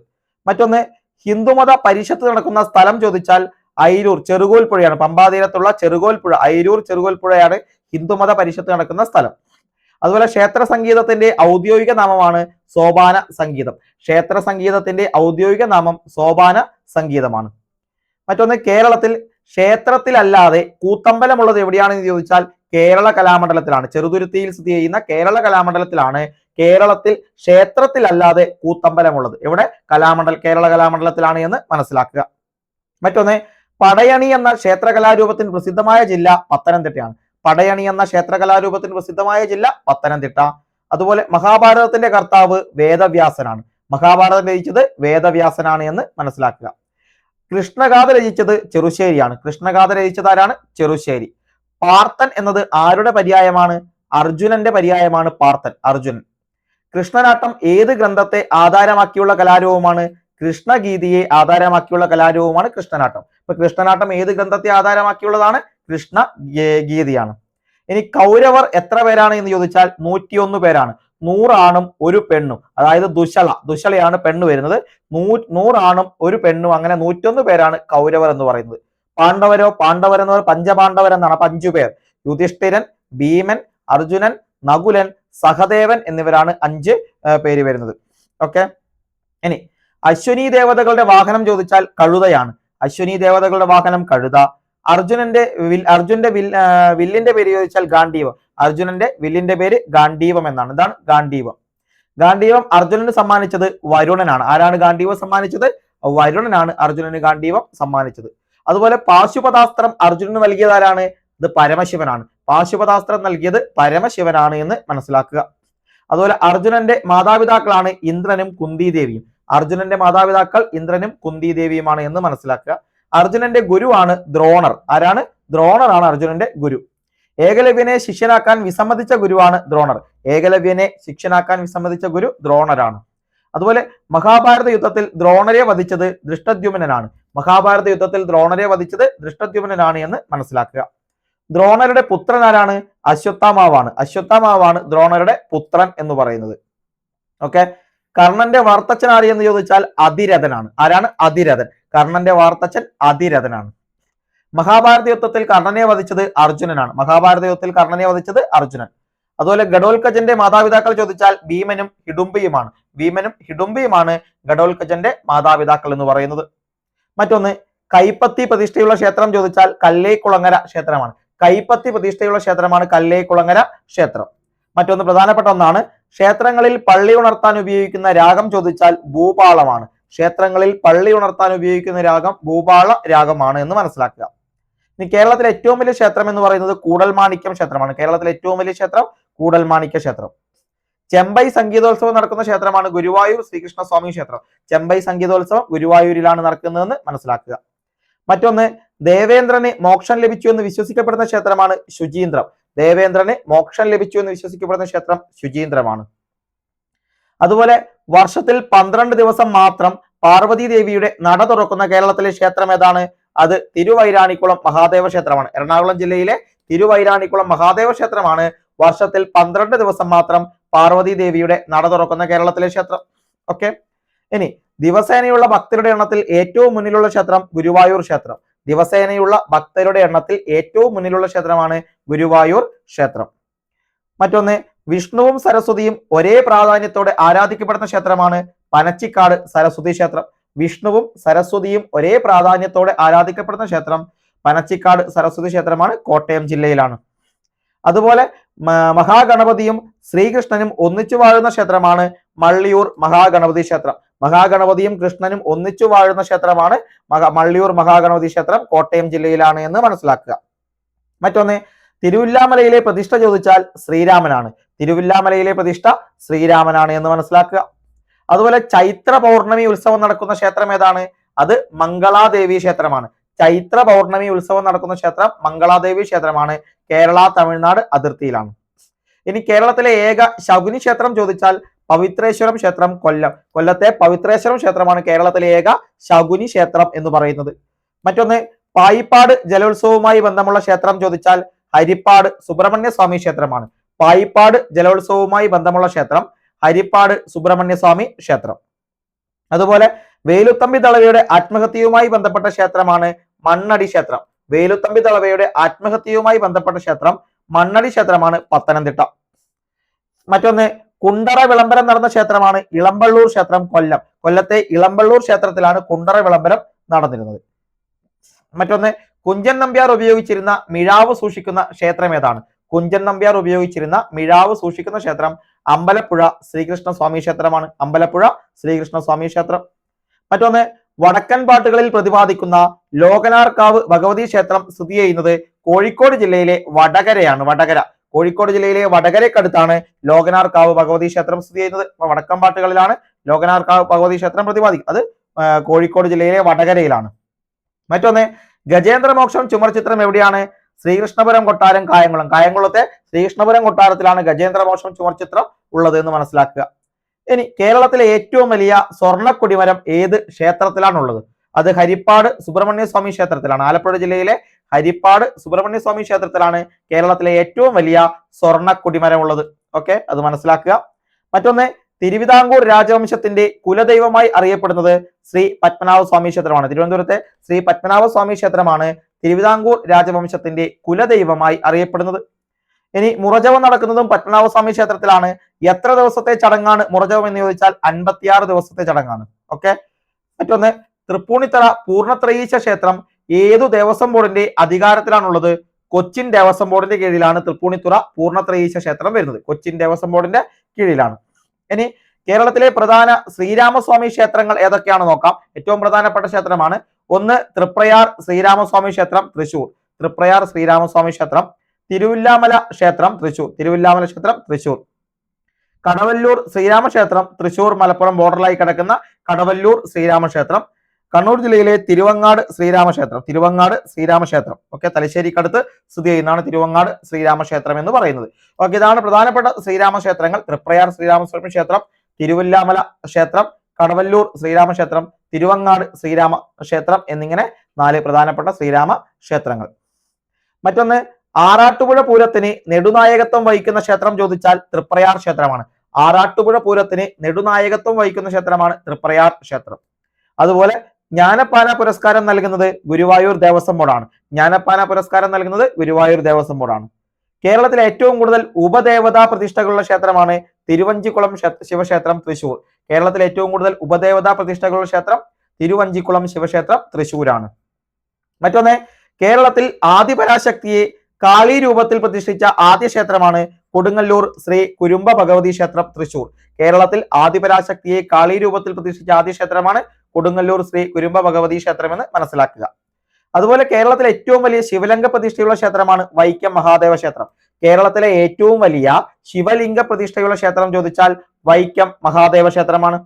Speaker 1: മറ്റൊന്ന് ഹിന്ദുമത പരിഷത്ത് നടക്കുന്ന സ്ഥലം ചോദിച്ചാൽ അയിരൂർ ചെറുകോൽ പുഴയാണ്. പമ്പാതീരത്തുള്ള ചെറുകോൽ പുഴ അയിരൂർ ചെറുകോൽ പുഴയാണ് ഹിന്ദുമത പരിഷത്ത് നടക്കുന്ന സ്ഥലം. അതുപോലെ ക്ഷേത്ര സംഗീതത്തിന്റെ ഔദ്യോഗിക നാമമാണ് സോപാന സംഗീതം. ക്ഷേത്ര സംഗീതത്തിന്റെ ഔദ്യോഗിക നാമം സോപാന സംഗീതമാണ്. മറ്റൊന്ന് കേരളത്തിൽ ക്ഷേത്രത്തിലല്ലാതെ കൂത്തമ്പലമുള്ളത് എവിടെയാണെന്ന് ചോദിച്ചാൽ കേരള കലാമണ്ഡലത്തിലാണ്. ചെറുതുരുത്തിയിൽ സ്ഥിതി ചെയ്യുന്ന കേരള കലാമണ്ഡലത്തിലാണ് കേരളത്തിൽ ക്ഷേത്രത്തിലല്ലാതെ കൂത്തമ്പലമുള്ളത്. എവിടെ? കലാമണ്ഡൽ കേരള കലാമണ്ഡലത്തിലാണ് എന്ന് മനസ്സിലാക്കുക. മറ്റൊന്ന് പടയണി എന്ന ക്ഷേത്രകലാരൂപത്തിന് പ്രസിദ്ധമായ ജില്ല പത്തനംതിട്ടയാണ്. പടയണി എന്ന ക്ഷേത്രകലാരൂപത്തിന് പ്രസിദ്ധമായ ജില്ല പത്തനംതിട്ട. അതുപോലെ മഹാഭാരതത്തിന്റെ കർത്താവ് വേദവ്യാസനാണ്. മഹാഭാരതം രചിച്ചത് വേദവ്യാസനാണ് എന്ന് മനസ്സിലാക്കുക. കൃഷ്ണഗാഥ രചിച്ചത് ചെറുശ്ശേരിയാണ്. കൃഷ്ണഗാഥ രചിച്ചത് ആരാണ്? ചെറുശ്ശേരി. പാർത്തൻ എന്നത് ആരുടെ പര്യായമാണ്? അർജുനന്റെ പര്യായമാണ് പാർത്ഥൻ അർജുനൻ. കൃഷ്ണനാട്ടം ഏത് ഗ്രന്ഥത്തെ ആധാരമാക്കിയുള്ള കലാരൂപമാണ്? കൃഷ്ണഗീതിയെ ആധാരമാക്കിയുള്ള കലാരൂപമാണ് കൃഷ്ണനാട്ടം. ഇപ്പൊ കൃഷ്ണനാട്ടം ഏത് ഗ്രന്ഥത്തെ ആധാരമാക്കിയുള്ളതാണ്? കൃഷ്ണ ഗീതിയാണ് ഇനി കൗരവർ എത്ര പേരാണ് എന്ന് ചോദിച്ചാൽ നൂറ്റിയൊന്ന് പേരാണ്. നൂറാണും ഒരു പെണ്ണും. അതായത് ദുശള. ദുശളയാണ് പെണ്ണ് വരുന്നത്. നൂ നൂറാണും ഒരു പെണ്ണും. അങ്ങനെ നൂറ്റൊന്ന് പേരാണ് കൗരവർ എന്ന് പറയുന്നത്. പാണ്ഡവരോ പാണ്ഡവർ എന്ന് പറയുന്നത് പഞ്ചപാണ്ഡവർ എന്നാണ്. അഞ്ചു പേർ. യുധിഷ്ഠിരൻ ഭീമൻ അർജുനൻ നകുലൻ സഹദേവൻ എന്നിവരാണ് അഞ്ച് പേര് വരുന്നത്. ഓക്കെ? ഇനി അശ്വനി ദേവതകളുടെ വാഹനം ചോദിച്ചാൽ കഴുതയാണ്. അശ്വനി ദേവതകളുടെ വാഹനം കഴുത. അർജുനന്റെ വിൽ അർജുന്റെ വിൽ വില്ലിന്റെ പേര് ചോദിച്ചാൽ ഗാന്ധീവം അർജുനന്റെ വില്ലിന്റെ പേര് ഗാന്ധീവം എന്നാണ്. എന്താണ് ഗാന്ധീവം ഗാന്ധീവം അർജുനന് സമ്മാനിച്ചത് വരുണനാണ്. ആരാണ് ഗാന്ധീവം സമ്മാനിച്ചത്? വരുണനാണ് അർജുനന് ഗാന്ധീവം സമ്മാനിച്ചത്. അതുപോലെ പാശുപതാസ്ത്രം അർജുനന് നൽകിയത് ആരാണ്? ഇത് പരമശിവനാണ്. പാശുപതാസ്ത്രം നൽകിയത് പരമശിവനാണ് എന്ന് മനസ്സിലാക്കുക. അതുപോലെ അർജുനന്റെ മാതാപിതാക്കളാണ് ഇന്ദ്രനും കുന്തിദേവിയും അർജുനന്റെ മാതാപിതാക്കൾ ഇന്ദ്രനും കുന്തിദേവിയുമാണ് എന്ന് മനസ്സിലാക്കുക. അർജുനന്റെ ഗുരുവാണ് ദ്രോണർ. ആരാണ്? ദ്രോണർ ആണ് അർജുനന്റെ ഗുരു. ഏകലവ്യനെ ശിഷ്യനാക്കാൻ വിസമ്മതിച്ച ഗുരുവാണ് ദ്രോണർ. ഏകലവ്യനെ ശിഷ്യനാക്കാൻ വിസമ്മതിച്ച ഗുരു ദ്രോണരാണ്. അതുപോലെ മഹാഭാരത യുദ്ധത്തിൽ ദ്രോണരെ വധിച്ചത് ദൃഷ്ടദ്യുമനാണ് മഹാഭാരത യുദ്ധത്തിൽ ദ്രോണരെ വധിച്ചത് ദൃഷ്ടദ്യുമനാണ് എന്ന് മനസ്സിലാക്കുക. ദ്രോണരുടെ പുത്രൻ ആരാണ്? അശ്വത്ഥാമാവാണ്. അശ്വത്ഥാമാവാണ് ദ്രോണരുടെ പുത്രൻ എന്ന് പറയുന്നത്. ഓക്കെ? കർണന്റെ വാർത്തച്ഛൻ എന്ന് ചോദിച്ചാൽ അതിരഥനാണ്. ആരാണ്? അതിരഥൻ. കർണന്റെ വാർത്തച്ഛൻ അതിരഥനാണ്. മഹാഭാരത യുദ്ധത്തിൽ കർണനെ വധിച്ചത് അർജുനനാണ്. മഹാഭാരത യുദ്ധത്തിൽ കർണനെ വധിച്ചത് അർജുനൻ. അതുപോലെ ഗഡോൽക്കജന്റെ മാതാപിതാക്കൾ ചോദിച്ചാൽ ഭീമനും ഹിഡുംബിയുമാണ്. ഭീമനും ഹിഡുംബിയുമാണ് ഗഡോൽക്കജന്റെ മാതാപിതാക്കൾ എന്ന് പറയുന്നത്. മറ്റൊന്ന് കൈപ്പത്തി പ്രതിഷ്ഠയുള്ള ക്ഷേത്രം ചോദിച്ചാൽ കല്ലേക്കുളങ്ങര ക്ഷേത്രമാണ്. കൈപ്പത്തി പ്രതിഷ്ഠയുള്ള ക്ഷേത്രമാണ് കല്ലേക്കുളങ്ങര ക്ഷേത്രം. മറ്റൊന്ന് പ്രധാനപ്പെട്ട ഒന്നാണ് ക്ഷേത്രങ്ങളിൽ പള്ളി ഉണർത്താൻ ഉപയോഗിക്കുന്ന രാഗം ചോദിച്ചാൽ ഭൂപാളമാണ്. ക്ഷേത്രങ്ങളിൽ പള്ളി ഉണർത്താൻ ഉപയോഗിക്കുന്ന രാഗം ഭൂപാള രാഗമാണ് എന്ന് മനസ്സിലാക്കുക. ഇനി കേരളത്തിലെ ഏറ്റവും വലിയ ക്ഷേത്രം എന്ന് പറയുന്നത് കൂടൽമാണിക്യം ക്ഷേത്രമാണ്. കേരളത്തിലെ ഏറ്റവും വലിയ ക്ഷേത്രം കൂടൽമാണിക്യ ക്ഷേത്രം. ചെമ്പൈ സംഗീതോത്സവം നടക്കുന്ന ക്ഷേത്രമാണ് ഗുരുവായൂർ ശ്രീകൃഷ്ണ സ്വാമി ക്ഷേത്രം. ചെമ്പൈ സംഗീതോത്സവം ഗുരുവായൂരിലാണ് നടക്കുന്നതെന്ന് മനസ്സിലാക്കുക. മറ്റൊന്ന് ദേവേന്ദ്രന് മോക്ഷം ലഭിച്ചു എന്ന് വിശ്വസിക്കപ്പെടുന്ന ക്ഷേത്രമാണ് ശുചീന്ദ്രം. ദേവേന്ദ്രന് മോക്ഷം ലഭിച്ചു എന്ന് വിശ്വസിക്കപ്പെടുന്ന ക്ഷേത്രം ശുചീന്ദ്രമാണ്. അതുപോലെ വർഷത്തിൽ പന്ത്രണ്ട് ദിവസം മാത്രം പാർവതി ദേവിയുടെ നട തുറക്കുന്ന കേരളത്തിലെ ക്ഷേത്രം ഏതാണ്? അത് തിരുവൈരാണിക്കുളം മഹാദേവ ക്ഷേത്രമാണ്. എറണാകുളം ജില്ലയിലെ തിരുവൈരാണിക്കുളം മഹാദേവ ക്ഷേത്രമാണ് വർഷത്തിൽ പന്ത്രണ്ട് ദിവസം മാത്രം പാർവതി ദേവിയുടെ നട തുറക്കുന്ന കേരളത്തിലെ ക്ഷേത്രം. ഓക്കെ ഇനി ദിവസേനയുള്ള ഭക്തരുടെ എണ്ണത്തിൽ ഏറ്റവും മുന്നിലുള്ള ക്ഷേത്രം ഗുരുവായൂർ ക്ഷേത്രം. ദിവസേനയുള്ള ഭക്തരുടെ എണ്ണത്തിൽ ഏറ്റവും മുന്നിലുള്ള ക്ഷേത്രമാണ് ഗുരുവായൂർ ക്ഷേത്രം. മറ്റൊന്ന് വിഷ്ണുവും സരസ്വതിയും ഒരേ പ്രാധാന്യത്തോടെ ആരാധിക്കപ്പെടുന്ന ക്ഷേത്രമാണ് പനച്ചിക്കാട് സരസ്വതി ക്ഷേത്രം. വിഷ്ണുവും സരസ്വതിയും ഒരേ പ്രാധാന്യത്തോടെ ആരാധിക്കപ്പെടുന്ന ക്ഷേത്രം പനച്ചിക്കാട് സരസ്വതി ക്ഷേത്രമാണ് കോട്ടയം ജില്ലയിലാണ്. അതുപോലെ മഹാഗണപതിയും ശ്രീകൃഷ്ണനും ഒന്നിച്ചു വാഴുന്ന ക്ഷേത്രമാണ് മള്ളിയൂർ മഹാഗണപതി ക്ഷേത്രം. മഹാഗണപതിയും കൃഷ്ണനും ഒന്നിച്ചു വാഴുന്ന ക്ഷേത്രമാണ് മഹ മള്ളിയൂർ മഹാഗണപതി ക്ഷേത്രം കോട്ടയം ജില്ലയിലാണ് എന്ന് മനസ്സിലാക്കുക. മറ്റൊന്ന് തിരുവില്ലാമലയിലെ പ്രതിഷ്ഠ ചോദിച്ചാൽ ശ്രീരാമനാണ്. തിരുവില്ലാമലയിലെ പ്രതിഷ്ഠ ശ്രീരാമനാണ് എന്ന് മനസ്സിലാക്കുക. അതുപോലെ ചൈത്ര പൗർണമി ഉത്സവം നടക്കുന്ന ക്ഷേത്രം ഏതാണ്? അത് മംഗളാദേവി ക്ഷേത്രമാണ്. ചൈത്ര പൗർണമി ഉത്സവം നടക്കുന്ന ക്ഷേത്രം മംഗളാദേവി ക്ഷേത്രമാണ്. കേരള തമിഴ്നാട് അതിർത്തിയിലാണ്. ഇനി കേരളത്തിലെ ഏക ശകുനി ക്ഷേത്രം ചോദിച്ചാൽ പവിത്രേശ്വരം ക്ഷേത്രം കൊല്ലം. കൊല്ലത്തെ പവിത്രേശ്വരം ക്ഷേത്രമാണ് കേരളത്തിലെ ഏക ശകുനി ക്ഷേത്രം എന്ന് പറയുന്നത്. മറ്റൊന്ന് പായിപ്പാട് ജലോത്സവവുമായി ബന്ധമുള്ള ക്ഷേത്രം ചോദിച്ചാൽ ഹരിപ്പാട് സുബ്രഹ്മണ്യ സ്വാമി ക്ഷേത്രമാണ്. പായിപ്പാട് ജലോത്സവവുമായി ബന്ധമുള്ള ക്ഷേത്രം ഹരിപ്പാട് സുബ്രഹ്മണ്യ സ്വാമി ക്ഷേത്രം. അതുപോലെ വേലുത്തമ്പി തളവയുടെ ആത്മഹത്യയുമായി ബന്ധപ്പെട്ട ക്ഷേത്രമാണ് മണ്ണടി ക്ഷേത്രം. വേലുത്തമ്പി തളവയുടെ ആത്മഹത്യയുമായി ബന്ധപ്പെട്ട ക്ഷേത്രം മണ്ണടി ക്ഷേത്രമാണ് പത്തനംതിട്ട. മറ്റൊന്ന് കുണ്ടറ വിളംബരം നടന്ന ക്ഷേത്രമാണ് ഇളമ്പള്ളൂർ ക്ഷേത്രം കൊല്ലം. കൊല്ലത്തെ ഇളമ്പള്ളൂർ ക്ഷേത്രത്തിലാണ് കുണ്ടറ വിളംബരം നടന്നിരുന്നത്. മറ്റൊന്ന് കുഞ്ചൻ നമ്പ്യാർ ഉപയോഗിച്ചിരുന്ന മിഴാവ് സൂക്ഷിക്കുന്ന ക്ഷേത്രം ഏതാണ്? കുഞ്ചൻ നമ്പ്യാർ ഉപയോഗിച്ചിരുന്ന മിഴാവ് സൂക്ഷിക്കുന്ന ക്ഷേത്രം അമ്പലപ്പുഴ ശ്രീകൃഷ്ണ സ്വാമി ക്ഷേത്രമാണ്. അമ്പലപ്പുഴ ശ്രീകൃഷ്ണ സ്വാമി ക്ഷേത്രം. മറ്റൊന്ന് വടക്കൻ പാട്ടുകളിൽ പ്രതിപാദിക്കുന്ന ലോകനാർക്കാവ് ഭഗവതി ക്ഷേത്രം സ്ഥിതി ചെയ്യുന്നത് കോഴിക്കോട് ജില്ലയിലെ വടകരയാണ്. വടകര. കോഴിക്കോട് ജില്ലയിലെ വടകരക്കടുത്താണ് ലോകനാർക്കാവ് ഭഗവതി ക്ഷേത്രം സ്ഥിതി ചെയ്യുന്നത്. വടക്കമ്പാട്ടുകളിലാണ് ലോകനാർക്കാവ് ഭഗവതി ക്ഷേത്രം പ്രതിപാദിക്കും അത് കോഴിക്കോട് ജില്ലയിലെ വടകരയിലാണ്. മറ്റൊന്ന് ഗജേന്ദ്രമോക്ഷം ചുമർ ചിത്രം എവിടെയാണ്? ശ്രീകൃഷ്ണപുരം കൊട്ടാരം കായംകുളം. കായംകുളത്തെ ശ്രീകൃഷ്ണപുരം കൊട്ടാരത്തിലാണ് ഗജേന്ദ്രമോക്ഷം ചുമർചിത്രം ഉള്ളത് എന്ന് മനസ്സിലാക്കുക. ഇനി കേരളത്തിലെ ഏറ്റവും വലിയ സ്വർണക്കൊടിമരം ഏത് ക്ഷേത്രത്തിലാണുള്ളത്? അത് ഹരിപ്പാട് സുബ്രഹ്മണ്യ സ്വാമി ക്ഷേത്രത്തിലാണ്. ആലപ്പുഴ ജില്ലയിലെ ഹരിപ്പാട് സുബ്രഹ്മണ്യ സ്വാമി ക്ഷേത്രത്തിലാണ് കേരളത്തിലെ ഏറ്റവും വലിയ സ്വർണ കൊടിമരം ഉള്ളത് ഓക്കെ അത് മനസ്സിലാക്കുക. മറ്റൊന്ന് തിരുവിതാംകൂർ രാജവംശത്തിന്റെ കുലദൈവമായി അറിയപ്പെടുന്നത് ശ്രീ പത്മനാഭ സ്വാമി ക്ഷേത്രമാണ്. തിരുവനന്തപുരത്തെ ശ്രീ പത്മനാഭ സ്വാമി ക്ഷേത്രമാണ് തിരുവിതാംകൂർ രാജവംശത്തിന്റെ കുലദൈവമായി അറിയപ്പെടുന്നത്. ഇനി മുറജവം നടക്കുന്നതും പത്മനാഭ സ്വാമി ക്ഷേത്രത്തിലാണ്. എത്ര ദിവസത്തെ ചടങ്ങാണ് മുറജവം എന്ന് ചോദിച്ചാൽ അൻപത്തിയാറ് ദിവസത്തെ ചടങ്ങാണ്. ഓക്കെ മറ്റൊന്ന് തൃപ്പൂണിത്തറ പൂർണത്രയീശ ക്ഷേത്രം ഏതു ദേവസ്വം ബോർഡിന്റെ അധികാരത്തിലാണുള്ളത്? കൊച്ചിൻ ദേവസ്വം ബോർഡിന്റെ കീഴിലാണ് തൃപ്പൂണിത്തുറ പൂർണത്രയീശ ക്ഷേത്രം വരുന്നത്. കൊച്ചിൻ ദേവസ്വം ബോർഡിന്റെ കീഴിലാണ്. ഇനി കേരളത്തിലെ പ്രധാന ശ്രീരാമസ്വാമി ക്ഷേത്രങ്ങൾ ഏതൊക്കെയാണ് നോക്കാം. ഏറ്റവും പ്രധാനപ്പെട്ട ക്ഷേത്രമാണ് ഒന്ന് തൃപ്രയാർ ശ്രീരാമസ്വാമി ക്ഷേത്രം തൃശൂർ. തൃപ്രയാർ ശ്രീരാമസ്വാമി ക്ഷേത്രം തിരുവില്ലാമല ക്ഷേത്രം തൃശൂർ. തിരുവില്ലാമല ക്ഷേത്രം തൃശൂർ. കടവല്ലൂർ ശ്രീരാമക്ഷേത്രം തൃശൂർ മലപ്പുറം ബോർഡറിലായി കിടക്കുന്ന കടവല്ലൂർ ശ്രീരാമക്ഷേത്രം കണ്ണൂർ ജില്ലയിലെ തിരുവങ്ങാട് ശ്രീരാമക്ഷേത്രം. തിരുവങ്ങാട് ശ്രീരാമക്ഷേത്രം. ഓക്കെ തലശ്ശേരിക്കടുത്ത് സ്ഥിതി ചെയ്യുന്നതാണ് തിരുവങ്ങാട് ശ്രീരാമക്ഷേത്രം എന്ന് പറയുന്നത്. ഓക്കെ ഇതാണ് പ്രധാനപ്പെട്ട ശ്രീരാമക്ഷേത്രങ്ങൾ. തൃപ്രയാർ ശ്രീരാമസ്വാമി ക്ഷേത്രം തിരുവല്ലാമല ക്ഷേത്രം കടവല്ലൂർ ശ്രീരാമക്ഷേത്രം തിരുവങ്ങാട് ശ്രീരാമ ക്ഷേത്രം എന്നിങ്ങനെ നാല് പ്രധാനപ്പെട്ട ശ്രീരാമ ക്ഷേത്രങ്ങൾ മറ്റൊന്ന് ആറാട്ടുപുഴ പൂരത്തിന് നെടുനായകത്വം വഹിക്കുന്ന ക്ഷേത്രം ചോദിച്ചാൽ തൃപ്രയാർ ക്ഷേത്രമാണ്. ആറാട്ടുപുഴ പൂരത്തിന് നെടുനായകത്വം വഹിക്കുന്ന ക്ഷേത്രമാണ് തൃപ്രയാർ ക്ഷേത്രം. അതുപോലെ ജ്ഞാനപ്പാന പുരസ്കാരം നൽകുന്നത് ഗുരുവായൂർ ദേവസ്വം ബോർഡാണ്. ജ്ഞാനപ്പാന പുരസ്കാരം നൽകുന്നത് ഗുരുവായൂർ ദേവസ്വം ബോർഡാണ്. കേരളത്തിലെ ഏറ്റവും കൂടുതൽ ഉപദേവതാ പ്രതിഷ്ഠകളുള്ള ക്ഷേത്രമാണ് തിരുവഞ്ചിക്കുളം ശിവക്ഷേത്രം തൃശൂർ. കേരളത്തിലെ ഏറ്റവും കൂടുതൽ ഉപദേവതാ പ്രതിഷ്ഠകളുള്ള ക്ഷേത്രം തിരുവഞ്ചിക്കുളം ശിവക്ഷേത്രം തൃശൂരാണ്. മറ്റൊന്ന് കേരളത്തിൽ ആദിപരാശക്തിയെ കാളി രൂപത്തിൽ പ്രതിഷ്ഠിച്ച ആദ്യ ക്ഷേത്രമാണ് കൊടുങ്ങല്ലൂർ ശ്രീ കുരുമ്പ ഭഗവതി ക്ഷേത്രം തൃശൂർ. കേരളത്തിൽ ആദിപരാശക്തിയെ കാളി രൂപത്തിൽ പ്രതിഷ്ഠിച്ച ആദ്യ ക്ഷേത്രമാണ് കൊടുങ്ങല്ലൂർ ശ്രീ കുരുമ്പ ഭഗവതി ക്ഷേത്രമെന്ന് മനസ്സിലാക്കുക. അതുപോലെ കേരളത്തിലെ ഏറ്റവും വലിയ ശിവലിംഗ പ്രതിഷ്ഠയുള്ള ക്ഷേത്രമാണ് വൈക്കം മഹാദേവ ക്ഷേത്രം. കേരളത്തിലെ ഏറ്റവും വലിയ ശിവലിംഗ പ്രതിഷ്ഠയുള്ള ക്ഷേത്രം ചോദിച്ചാൽ വൈക്കം മഹാദേവ ക്ഷേത്രമാണ്.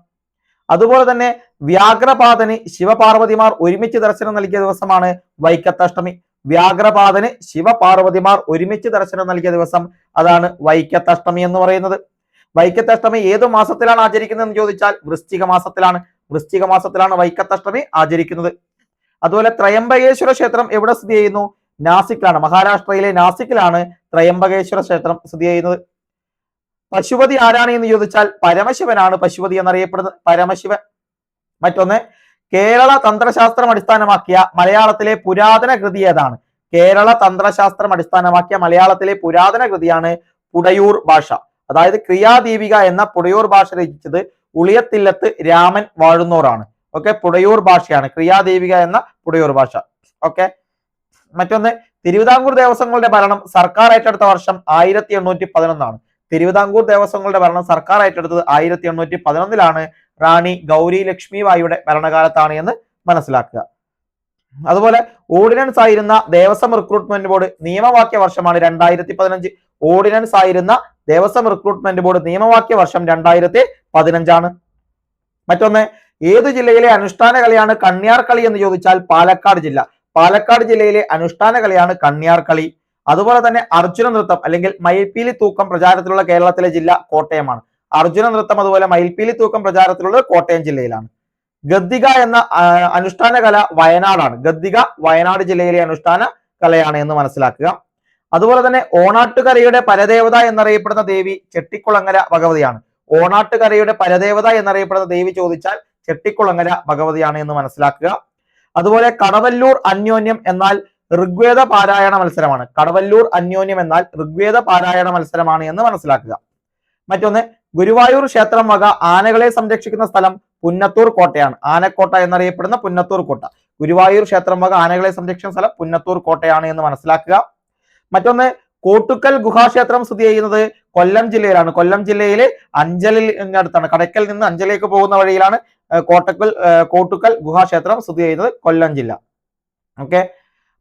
Speaker 1: അതുപോലെ തന്നെ വ്യാഘ്രപാതന് ശിവപാർവതിമാർ ഒരുമിച്ച് ദർശനം നൽകിയ ദിവസമാണ് വൈക്കത്തഷ്ടമി. വ്യാഘ്രപാതന് ശിവപാർവതിമാർ ഒരുമിച്ച് ദർശനം നൽകിയ ദിവസം അതാണ് വൈക്കത്തഷ്ടമി എന്ന് പറയുന്നത്. വൈക്കത്തഷ്ടമി ഏത് മാസത്തിലാണ് ആചരിക്കുന്നത് എന്ന് ചോദിച്ചാൽ വൃശ്ചിക മാസത്തിലാണ്. വൃശ്ചിക മാസത്തിലാണ് വൈക്കത്തഷ്ടമി ആചരിക്കുന്നത്. അതുപോലെ ത്രയംബകേശ്വര ക്ഷേത്രം എവിടെ സ്ഥിതി ചെയ്യുന്നു? നാസിക്കിലാണ്. മഹാരാഷ്ട്രയിലെ നാസിക്കിലാണ് ത്രയംബകേശ്വര ക്ഷേത്രം സ്ഥിതി ചെയ്യുന്നത്. പശുപതി ആരാണ് എന്ന് ചോദിച്ചാൽ പരമശിവനാണ് പശുപതി എന്നറിയപ്പെടുന്നത് പരമശിവൻ. മറ്റൊന്ന് കേരള തന്ത്രശാസ്ത്രം അടിസ്ഥാനമാക്കിയ മലയാളത്തിലെ പുരാതന കൃതി ഏതാണ്? കേരള തന്ത്രശാസ്ത്രം അടിസ്ഥാനമാക്കിയ മലയാളത്തിലെ പുരാതന കൃതിയാണ് പുടയൂർ ഭാഷ. അതായത് ക്രിയാദീപിക എന്ന പുടയൂർ ഭാഷ രചിച്ചത് ഉളിയത്തില്ലത്ത് രാമൻ വാഴുന്നോറാണ് ഓക്കെ പുടയൂർ ഭാഷയാണ്. ക്രിയാദേവിക എന്ന പുടയൂർ ഭാഷ. ഓക്കെ മറ്റൊന്ന് തിരുവിതാംകൂർ ദേവസ്വങ്ങളുടെ ഭരണം സർക്കാർ ഏറ്റെടുത്ത വർഷം ആയിരത്തി എണ്ണൂറ്റി പതിനൊന്നാണ് തിരുവിതാംകൂർ ദേവസ്വങ്ങളുടെ ഭരണം സർക്കാർ ഏറ്റെടുത്തത് ആയിരത്തി എണ്ണൂറ്റി പതിനൊന്നിലാണ് റാണി ഗൗരി ലക്ഷ്മി ബായിയുടെ ഭരണകാലത്താണ് എന്ന് മനസ്സിലാക്കുക. അതുപോലെ ഓർഡിനൻസ് ആയിരുന്ന ദേവസ്വം റിക്രൂട്ട്മെന്റ് ബോർഡ് നിയമവാക്യ വർഷമാണ് രണ്ടായിരത്തി പതിനഞ്ച് ഓർഡിനൻസ് ആയിരുന്ന ദേവസ്വം റിക്രൂട്ട്മെന്റ് ബോർഡ് നിയമവാക്യ വർഷം രണ്ടായിരത്തി പതിനഞ്ചാണ്. മറ്റൊന്ന് ഏത് ജില്ലയിലെ അനുഷ്ഠാന കളിയാണ് കണ്ണിയാർ കളി എന്ന് ചോദിച്ചാൽ പാലക്കാട് ജില്ല. പാലക്കാട് ജില്ലയിലെ അനുഷ്ഠാന കളിയാണ് കണ്ണിയാർ കളി. അതുപോലെ തന്നെ അർജുന നൃത്തം അല്ലെങ്കിൽ മയിൽപ്പീലി തൂക്കം പ്രചാരത്തിലുള്ള കേരളത്തിലെ ജില്ല കോട്ടയമാണ്. അർജുന നൃത്തം അതുപോലെ മയിൽപ്പീലി തൂക്കം പ്രചാരത്തിലുള്ളത് കോട്ടയം ജില്ലയിലാണ്. ഗദ്ദിക എന്ന അനുഷ്ഠാന കല വയനാടാണ്. ഗദ്ദിക വയനാട് ജില്ലയിലെ അനുഷ്ഠാന കലയാണ് എന്ന് മനസ്സിലാക്കുക. അതുപോലെ തന്നെ ഓണാട്ടുകരയുടെ പരദേവത എന്നറിയപ്പെടുന്ന ദേവി ചെട്ടിക്കുളങ്ങര ഭഗവതിയാണ്. ഓണാട്ടുകരയുടെ പരദേവത എന്നറിയപ്പെടുന്ന ദേവി ചോദിച്ചാൽ ചെട്ടിക്കുളങ്ങര ഭഗവതിയാണ് എന്ന് മനസ്സിലാക്കുക. അതുപോലെ കടവല്ലൂർ അന്യോന്യം എന്നാൽ ഋഗ്വേദ പാരായണ മത്സരമാണ്. കടവല്ലൂർ അന്യോന്യം എന്നാൽ ഋഗ്വേദ പാരായണ മത്സരമാണ് എന്ന് മനസ്സിലാക്കുക. മറ്റൊന്ന് ഗുരുവായൂർ ക്ഷേത്രം വക ആനകളെ സംരക്ഷിക്കുന്ന സ്ഥലം പുന്നത്തൂർ കോട്ടയാണ്. ആനക്കോട്ട എന്നറിയപ്പെടുന്ന പുന്നത്തൂർ കോട്ട. ഗുരുവായൂർ ക്ഷേത്രം വക ആനകളെ സംരക്ഷിക്കുന്ന സ്ഥലം പുന്നത്തൂർ കോട്ടയാണ് എന്ന് മനസ്സിലാക്കുക. മറ്റൊന്ന് കോട്ടുക്കൽ ഗുഹാക്ഷേത്രം സ്ഥിതി ചെയ്യുന്നത് കൊല്ലം ജില്ലയിലാണ്. കൊല്ലം ജില്ലയിലെ അഞ്ചലിൽ അടുത്താണ് കടയ്ക്കൽ നിന്ന് അഞ്ചലിലേക്ക് പോകുന്ന വഴിയിലാണ് കോട്ടക്കൽ കോട്ടുക്കൽ ഗുഹാക്ഷേത്രം സ്ഥിതി ചെയ്യുന്നത് കൊല്ലം ജില്ല. ഓക്കെ?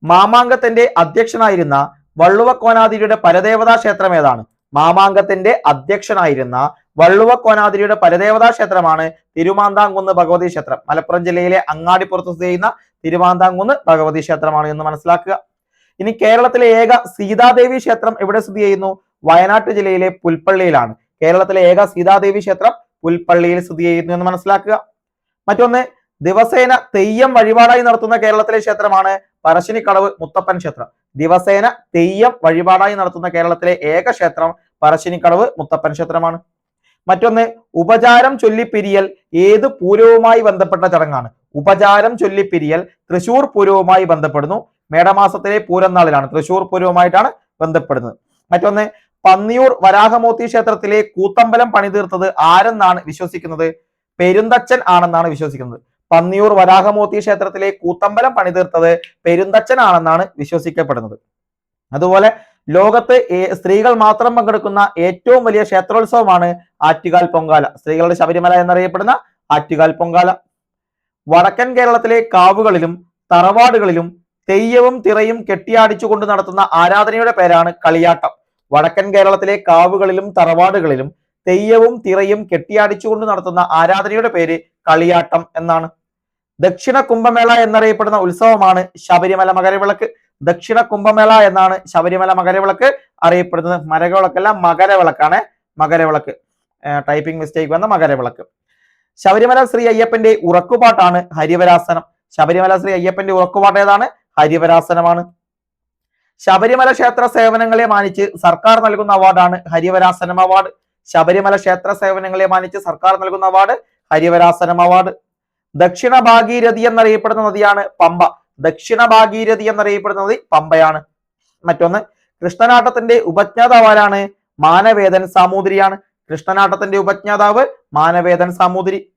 Speaker 1: മാമാങ്കത്തിന്റെ അധ്യക്ഷനായിരുന്ന വള്ളുവക്കോനാതിരിയുടെ പരദേവതാ ക്ഷേത്രം ഏതാണ്? മാമാങ്കത്തിന്റെ അധ്യക്ഷനായിരുന്ന വള്ളുവക്കോനാതിരിയുടെ പരദേവതാ ക്ഷേത്രമാണ് തിരുമാന്താംകുന്ന് ഭഗവതി ക്ഷേത്രം. മലപ്പുറം ജില്ലയിലെ അങ്ങാടിപ്പുറത്ത് സ്ഥിതി ചെയ്യുന്ന തിരുമാന്താംകുന്ന് ഭഗവതി ക്ഷേത്രമാണ് എന്ന് മനസ്സിലാക്കുക. ഇനി കേരളത്തിലെ ഏക സീതാദേവി ക്ഷേത്രം എവിടെ സ്ഥിതി ചെയ്യുന്നു? വയനാട് ജില്ലയിലെ പുൽപ്പള്ളിയിലാണ്. കേരളത്തിലെ ഏക സീതാദേവി ക്ഷേത്രം പുൽപ്പള്ളിയിൽ സ്ഥിതി ചെയ്യുന്നു എന്ന് മനസ്സിലാക്കുക. മറ്റൊന്ന് ദിവസേന തെയ്യം വഴിപാടായി നടത്തുന്ന കേരളത്തിലെ ക്ഷേത്രമാണ് പറശ്ശിനിക്കടവ് മുത്തപ്പൻ ക്ഷേത്രം. ദിവസേന തെയ്യം വഴിപാടായി നടത്തുന്ന കേരളത്തിലെ ഏക ക്ഷേത്രം പറശ്ശിനിക്കടവ് മുത്തപ്പൻ ക്ഷേത്രമാണ്. മറ്റൊന്ന് ഉപചാരം ചൊല്ലിപ്പിരിയൽ ഏത് പൂരവുമായി ബന്ധപ്പെട്ട ചടങ്ങാണ്. ഉപചാരം ചൊല്ലിപ്പിരിയൽ തൃശൂർ പൂരവുമായി ബന്ധപ്പെടുന്നു. മേടമാസത്തിലെ പൂരം നാളിലാണ്. തൃശൂർ പൂരവുമായിട്ടാണ് ബന്ധപ്പെടുന്നത്. മറ്റൊന്ന് പന്നിയൂർ വരാഹമൂർത്തി ക്ഷേത്രത്തിലെ കൂത്തമ്പലം പണിതീർത്തത് ആരെന്നാണ് വിശ്വസിക്കുന്നത്? പെരുന്തച്ചൻ ആണെന്നാണ് വിശ്വസിക്കുന്നത്. പന്നിയൂർ വരാഹമൂർത്തി ക്ഷേത്രത്തിലെ കൂത്തമ്പലം പണിതീർത്തത് പെരുന്തച്ചൻ ആണെന്നാണ് വിശ്വസിക്കപ്പെടുന്നത്. അതുപോലെ ലോകത്ത് സ്ത്രീകൾ മാത്രം പങ്കെടുക്കുന്ന ഏറ്റവും വലിയ ക്ഷേത്രോത്സവമാണ് ആറ്റുകാൽ പൊങ്കാല. സ്ത്രീകളുടെ ശബരിമല എന്നറിയപ്പെടുന്ന ആറ്റുകാൽ പൊങ്കാല. വടക്കൻ കേരളത്തിലെ കാവുകളിലും തറവാടുകളിലും തെയ്യവും തിറയും കെട്ടിയാടിച്ചുകൊണ്ട് നടത്തുന്ന ആരാധനയുടെ പേരാണ് കളിയാട്ടം. വടക്കൻ കേരളത്തിലെ കാവുകളിലും തറവാടുകളിലും തെയ്യവും തിറയും കെട്ടിയാടിച്ചുകൊണ്ട് നടത്തുന്ന ആരാധനയുടെ പേര് കളിയാട്ടം എന്നാണ്. ദക്ഷിണ കുംഭമേള എന്നറിയപ്പെടുന്ന ഉത്സവമാണ് ശബരിമല മകരവിളക്ക്. ദക്ഷിണ കുംഭമേള എന്നാണ് ശബരിമല മകരവിളക്ക് അറിയപ്പെടുന്നത്. മരവിളക്കല്ല മകരവിളക്കാണ് മകരവിളക്ക്. ടൈപ്പിംഗ് മിസ്റ്റേക്ക് വന്ന മകരവിളക്ക്. ശബരിമല ശ്രീ അയ്യപ്പന്റെ ഉറക്കുപാട്ടാണ് ഹരിവരാസനം. ശബരിമല ശ്രീ അയ്യപ്പന്റെ ഉറക്കുപാട്ട് ഏതാണ്? ഹരിവരാസനമാണ്. ശബരിമല ക്ഷേത്ര സേവനങ്ങളെ മാനിച്ച് സർക്കാർ നൽകുന്ന അവാർഡാണ് ഹരിവരാസനം അവാർഡ്. ശബരിമല ക്ഷേത്ര സേവനങ്ങളെ മാനിച്ച് സർക്കാർ നൽകുന്ന അവാർഡ് ഹരിവരാസനം അവാർഡ്. ദക്ഷിണ ഭാഗീരഥി എന്നറിയപ്പെടുന്ന നദിയാണ് പമ്പ. ദക്ഷിണ ഭാഗീരഥി എന്നറിയപ്പെടുന്ന നദി പമ്പയാണ്. മറ്റൊന്ന് കൃഷ്ണനാട്ടത്തിന്റെ ഉപജ്ഞാതാവ് ആരാണ് മാനവേദൻ സാമൂതിരിയാണ്. കൃഷ്ണനാട്ടത്തിന്റെ ഉപജ്ഞാതാവ് മാനവേദൻ സാമൂതിരി.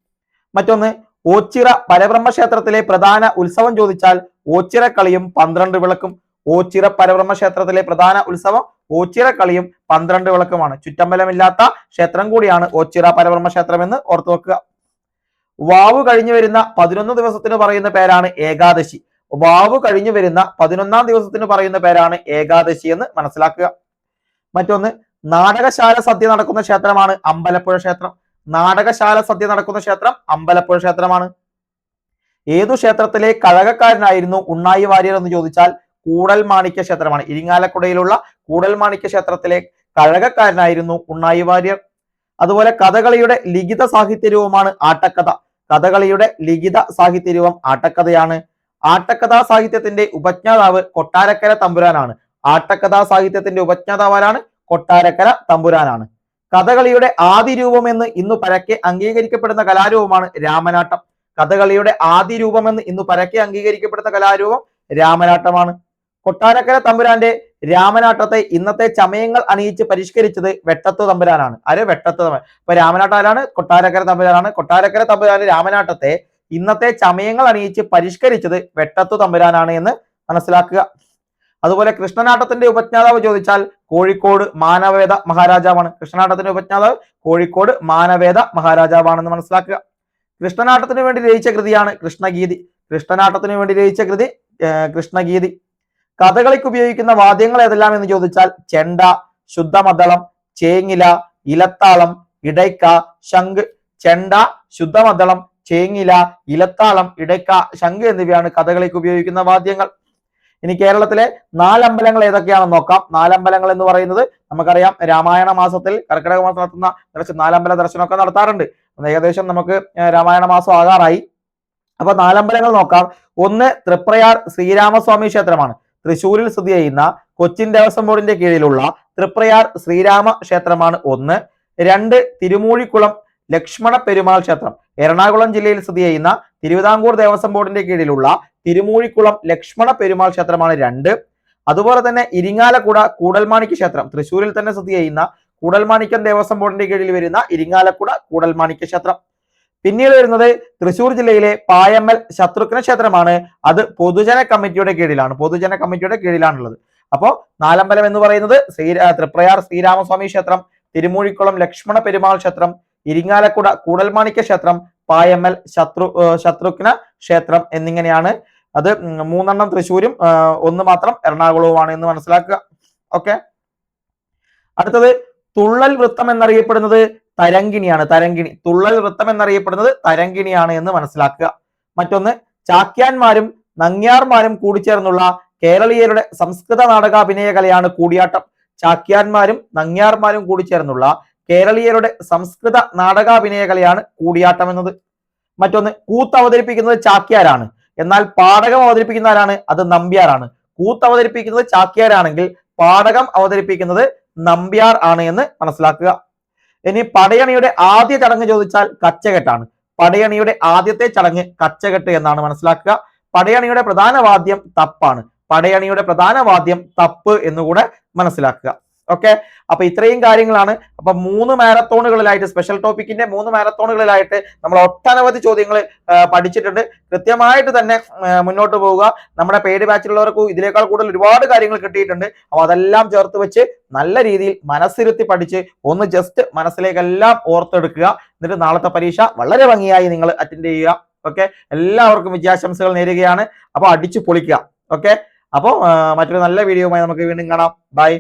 Speaker 1: മറ്റൊന്ന് ഓച്ചിറ പരബ്രഹ്മ ക്ഷേത്രത്തിലെ പ്രധാന ഉത്സവം ചോദിച്ചാൽ ഓച്ചിറ കളിയും പന്ത്രണ്ട് വിളക്കും. ഓച്ചിറ പരബ്രഹ്മ ക്ഷേത്രത്തിലെ പ്രധാന ഉത്സവം ഓച്ചിറ കളിയും പന്ത്രണ്ട് വിളക്കുമാണ്. ചുറ്റമ്പലമില്ലാത്ത ക്ഷേത്രം കൂടിയാണ് ഓച്ചിറ പരബ്രഹ്മ ക്ഷേത്രം എന്ന് ഓർത്തു വെക്കുക. വാവ് കഴിഞ്ഞു വരുന്ന പതിനൊന്ന് ദിവസത്തിന് പറയുന്ന പേരാണ് ഏകാദശി. വാവ് കഴിഞ്ഞു വരുന്ന പതിനൊന്നാം ദിവസത്തിന് പറയുന്ന പേരാണ് ഏകാദശി എന്ന് മനസ്സിലാക്കുക. മറ്റൊന്ന് നാടകശാല സദ്യ നടക്കുന്ന ക്ഷേത്രമാണ് അമ്പലപ്പുഴ ക്ഷേത്രം. നാടകശാല സദ്യ നടക്കുന്ന ക്ഷേത്രം അമ്പലപ്പുഴ ക്ഷേത്രമാണ്. ഏതു ക്ഷേത്രത്തിലെ കഴകക്കാരനായിരുന്നു ഉണ്ണായി വാര്യർ എന്ന് ചോദിച്ചാൽ കൂടൽ മാണിക്യ ക്ഷേത്രമാണ്. ഇരിങ്ങാലക്കുടയിലുള്ള കൂടൽ മാണിക്യ ക്ഷേത്രത്തിലെ കഴകക്കാരനായിരുന്നു ഉണ്ണായി വാര്യർ. അതുപോലെ കഥകളിയുടെ ലിഖിത സാഹിത്യരൂപമാണ് ആട്ടക്കഥ. കഥകളിയുടെ ലിഖിത സാഹിത്യരൂപം ആട്ടക്കഥയാണ്. ആട്ടക്കഥാ സാഹിത്യത്തിന്റെ ഉപജ്ഞാതാവ് കൊട്ടാരക്കര തമ്പുരാനാണ്. ആട്ടക്കഥാ സാഹിത്യത്തിന്റെ ഉപജ്ഞാതാവാരാണ് കൊട്ടാരക്കര തമ്പുരാനാണ്. കഥകളിയുടെ ആദി രൂപം എന്ന് ഇന്ന് പരക്കെ അംഗീകരിക്കപ്പെടുന്ന കലാരൂപമാണ് രാമനാട്ടം. കഥകളിയുടെ ആദി രൂപമെന്ന് ഇന്ന് പരക്കെ അംഗീകരിക്കപ്പെടുന്ന കലാരൂപം രാമനാട്ടമാണ്. കൊട്ടാരക്കര തമ്പുരാന്റെ രാമനാട്ടത്തെ ഇന്നത്തെ ചമയങ്ങൾ അണിയിച്ച് പരിഷ്കരിച്ചത് വെട്ടത്ത് തമ്പുരാനാണ്. ആര്? വെട്ടത്ത് തമ്പുരാൻ. ഇപ്പൊ രാമനാട്ടം ആരാണ്? കൊട്ടാരക്കര തമ്പുരാനാണ്. കൊട്ടാരക്കര തമ്പുരാന്റെ രാമനാട്ടത്തെ ഇന്നത്തെ ചമയങ്ങൾ അണിയിച്ച് പരിഷ്കരിച്ചത് വെട്ടത്തു തമ്പുരാനാണ് എന്ന് മനസ്സിലാക്കുക. അതുപോലെ കൃഷ്ണനാട്ടത്തിന്റെ ഉപജ്ഞാതാവ് ചോദിച്ചാൽ കോഴിക്കോട് മാനവേദ മഹാരാജാവാണ്. കൃഷ്ണനാട്ടത്തിന്റെ ഉപജ്ഞാതാവ് കോഴിക്കോട് മാനവേദ മഹാരാജാവാണെന്ന് മനസ്സിലാക്കുക. കൃഷ്ണനാട്ടത്തിന് വേണ്ടി രചിച്ച കൃതിയാണ് കൃഷ്ണഗീതി. കൃഷ്ണനാട്ടത്തിന് വേണ്ടി രചിച്ച കൃതി കൃഷ്ണഗീതി. കഥകളിക്ക് ഉപയോഗിക്കുന്ന വാദ്യങ്ങൾ ഏതെല്ലാം എന്ന് ചോദിച്ചാൽ ചെണ്ട ശുദ്ധമദ്ദളം ചേങ്ങില ഇലത്താളം ഇടയ്ക്ക ശംഖ്. ചെണ്ട ശുദ്ധമദ്ദളം ചേങ്ങില ഇലത്താളം ഇടയ്ക്ക ശംഖ് എന്നിവയാണ് കഥകളിക്ക് ഉപയോഗിക്കുന്ന വാദ്യങ്ങൾ. ഇനി കേരളത്തിലെ നാലമ്പലങ്ങൾ ഏതൊക്കെയാണെന്ന് നോക്കാം. നാലമ്പലങ്ങൾ എന്ന് പറയുന്നത് നമുക്കറിയാം രാമായണ മാസത്തിൽ കർക്കിടക മാസം നടത്തുന്ന ദർശനം നാലമ്പല ദർശനമൊക്കെ നടത്താറുണ്ട്. ഏകദേശം നമുക്ക് രാമായണ മാസം ആകാറായി. അപ്പൊ നാലമ്പലങ്ങൾ നോക്കാം. ഒന്ന് തൃപ്രയാർ ശ്രീരാമസ്വാമി ക്ഷേത്രമാണ്. തൃശ്ശൂരിൽ സ്ഥിതി ചെയ്യുന്ന കൊച്ചിൻ ദേവസ്വം ബോർഡിന്റെ കീഴിലുള്ള തൃപ്രയാർ ശ്രീരാമ ക്ഷേത്രമാണ് ഒന്ന്. രണ്ട് തിരുമൂഴിക്കുളം ലക്ഷ്മണ പെരുമാൾ ക്ഷേത്രം. എറണാകുളം ജില്ലയിൽ സ്ഥിതി ചെയ്യുന്ന തിരുവിതാംകൂർ ദേവസ്വം ബോർഡിന്റെ കീഴിലുള്ള തിരുമൂഴിക്കുളം ലക്ഷ്മണ പെരുമാൾ ക്ഷേത്രമാണ് രണ്ട്. അതുപോലെ തന്നെ ഇരിങ്ങാലക്കുട കൂടൽമാണിക്യ ക്ഷേത്രം. തൃശ്ശൂരിൽ തന്നെ സ്ഥിതി ചെയ്യുന്ന കൂടൽമാണിക്യം ദേവസ്വം ബോർഡിന്റെ കീഴിൽ വരുന്ന ഇരിങ്ങാലക്കുട കൂടൽമാണിക്യ ക്ഷേത്രം. പിന്നീട് വരുന്നത് തൃശ്ശൂർ ജില്ലയിലെ പായമ്മൽ ശത്രുഘ്ന ക്ഷേത്രമാണ്. അത് പൊതുജന കമ്മിറ്റിയുടെ കീഴിലാണ്. പൊതുജന കമ്മിറ്റിയുടെ കീഴിലാണുള്ളത്. അപ്പോ നാലമ്പലം എന്ന് പറയുന്നത് ശ്രീ തൃപ്രയാർ ശ്രീരാമസ്വാമി ക്ഷേത്രം തിരുമൂഴിക്കുളം ലക്ഷ്മണ പെരുമാൾ ക്ഷേത്രം ഇരിങ്ങാലക്കുട കൂടൽമാണിക്യ ക്ഷേത്രം പായമ്മൽ ശത്രു ശത്രുഘ്ന ക്ഷേത്രം എന്നിങ്ങനെയാണ്. അത് മൂന്നെണ്ണം തൃശ്ശൂരും ഒന്ന് മാത്രം എറണാകുളവുമാണ് എന്ന് മനസ്സിലാക്കുക. ഓക്കെ? അടുത്തത് തുള്ളൽ വൃത്തം എന്നറിയപ്പെടുന്നത് തരങ്കിണിയാണ് തരങ്കിണി തുള്ളൽ വൃത്തം എന്നറിയപ്പെടുന്നത് തരങ്കിണിയാണ് എന്ന് മനസ്സിലാക്കുക. മറ്റൊന്ന് ചാക്യാന്മാരും നങ്ങ്യാർമാരും കൂടിച്ചേർന്നുള്ള കേരളീയരുടെ സംസ്കൃത നാടകാഭിനയ കലയാണ് കൂടിയാട്ടം. ചാക്യാന്മാരും നങ്ങ്യാർമാരും കൂടി ചേർന്നുള്ള കേരളീയരുടെ സംസ്കൃത നാടകാഭിനയകലയാണ് കൂടിയാട്ടം എന്നത് മറ്റൊന്ന് കൂത്ത് അവതരിപ്പിക്കുന്നത് ചാക്യാരാണ്. എന്നാൽ പാടകം അവതരിപ്പിക്കുന്ന ആരാണ് അത് നമ്പ്യാരാണ്. കൂത്ത് അവതരിപ്പിക്കുന്നത് ചാക്യാരാണെങ്കിൽ പാടകം അവതരിപ്പിക്കുന്നത് നമ്പ്യാർ ആണ് എന്ന് മനസ്സിലാക്കുക. ഇനി പടയണിയുടെ ആദ്യ ചടങ്ങ് ചോദിച്ചാൽ കച്ചകെട്ടാണ്. പടയണിയുടെ ആദ്യത്തെ ചടങ്ങ് കച്ചകെട്ട് എന്നാണ് മനസ്സിലാക്കുക. പടയണിയുടെ പ്രധാന വാദ്യം തപ്പാണ്. പടയണിയുടെ പ്രധാന വാദ്യം തപ്പ് എന്നുകൂടെ മനസ്സിലാക്കുക. ഓക്കെ അപ്പൊ ഇത്രയും കാര്യങ്ങളാണ്. അപ്പൊ മൂന്ന് മാരത്തോണുകളിലായിട്ട് സ്പെഷ്യൽ ടോപ്പിക്കിന്റെ മൂന്ന് മാരത്തോണുകളിലായിട്ട് നമ്മൾ ഒട്ടനവധി ചോദ്യങ്ങൾ പഠിച്ചിട്ടുണ്ട്. കൃത്യമായിട്ട് തന്നെ മുന്നോട്ട് പോവുക. നമ്മുടെ പെയ്ഡ് ബാച്ചിലുള്ളവർക്ക് ഇതിനേക്കാൾ കൂടുതൽ ഒരുപാട് കാര്യങ്ങൾ കിട്ടിയിട്ടുണ്ട്. അപ്പൊ അതെല്ലാം ചേർത്ത് വെച്ച് നല്ല രീതിയിൽ മനസ്സിരുത്തി പഠിച്ച് ഒന്ന് ജസ്റ്റ് മനസ്സിലേക്കെല്ലാം ഓർത്തെടുക്കുക. എന്നിട്ട് നാളത്തെ പരീക്ഷ വളരെ ഭംഗിയായി നിങ്ങൾ അറ്റൻഡ് ചെയ്യുക. ഓക്കെ എല്ലാവർക്കും വിജയാശംസകൾ നേരുകയാണ്. അപ്പോൾ അടിച്ചു പൊളിക്കുക. ഓക്കെ അപ്പോൾ മറ്റൊരു നല്ല വീഡിയോയുമായി നമുക്ക് വീണ്ടും കാണാം. ബൈ